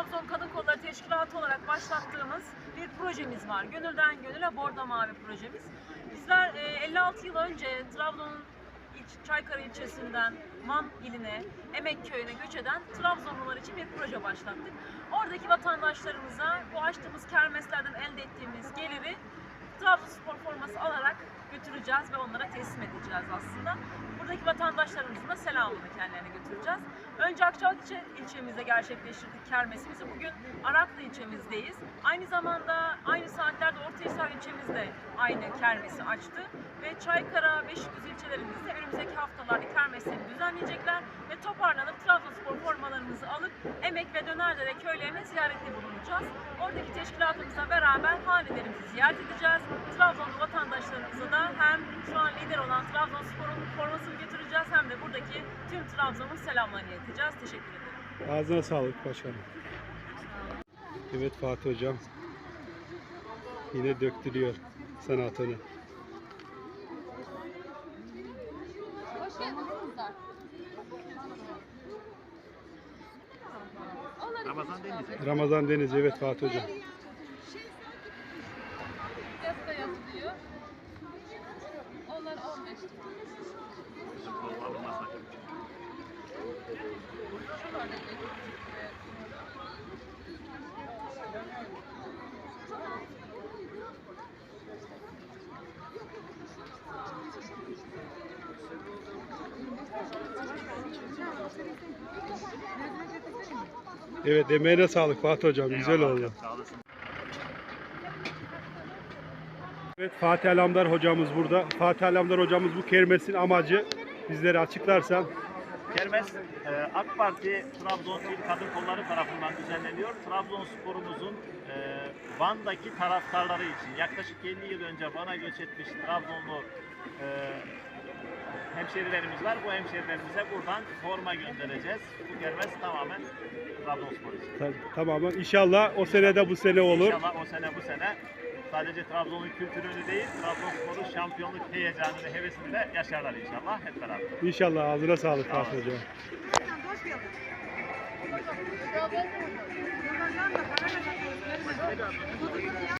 Trabzon Kadın Kolları Teşkilatı olarak başlattığımız bir projemiz var. Gönülden Gönüle Bordo Mavi projemiz. Bizler e, 56 yıl önce Trabzon'un Çaykara ilçesinden Van iline, Emek köyüne göç eden Trabzonlular için bir proje başlattık. Oradaki vatandaşlarımıza bu açtığımız kermeslerden elde ettiğimiz geliri Trabzonspor forması alarak götüreceğiz ve onlara teslim edeceğiz aslında. Buradaki vatandaşlarımızın da selamını kendilerine götüreceğiz. Önce Akçabatçı ilçemizde gerçekleştirdik kermesimizi. Bugün Araklı ilçemizdeyiz. Aynı zamanda aynı saatlerde Ortahisar ilçemizde aynı kermesi açtı. Ve Çaykara, Beşikdüzü ilçelerimizde önümüzdeki haftalarda kermeslerini düzenleyecekler. Ve toparlanıp Trabzonspor formalarımızı alıp Emek ve Dönerdere köylerine ziyarette bulunacağız. Oradaki teşkilatımızla beraber hanelerimizi ziyaret edeceğiz. Trabzonlu vatandaşlarımıza da hem şu an olan Trabzonspor'un formasını götüreceğiz hem de buradaki tüm Trabzon'un selamlarını ileteceğiz. Teşekkür ederim. Ağzına sağlık başkanım. Evet Fatih Hocam. Yine döktürüyor sanatını. Hoş geldiniz kızlar. Ramazan Deniz. Ramazan Deniz evet Fatih Hocam. Evet emeğine sağlık Fatih Hocam. Güzel oldu. Sağ olasın. Evet Fatih Alamdar hocamız burada. Fatih Alamdar hocamız bu kermesin amacı bizlere açıklarsan. Kermes e, AK Parti Trabzon İl Kadın Kolları tarafından düzenleniyor. Trabzonsporumuzun e, Van'daki taraftarları için yaklaşık 50 yıl önce Van'a göç etmiş Trabzonlu e, hemşerilerimiz var. Bu hemşerilerimize buradan forma göndereceğiz. Bu kermes tamamen Trabzonspor için. Ta- tamamen inşallah o sene de bu sene olur. İnşallah o sene bu sene sadece Trabzon'un kültürünü değil, Trabzonspor'un şampiyonluk heyecanını, hevesini de yaşarlar inşallah hep beraber. İnşallah ağzına sağlık Fatih Hocam.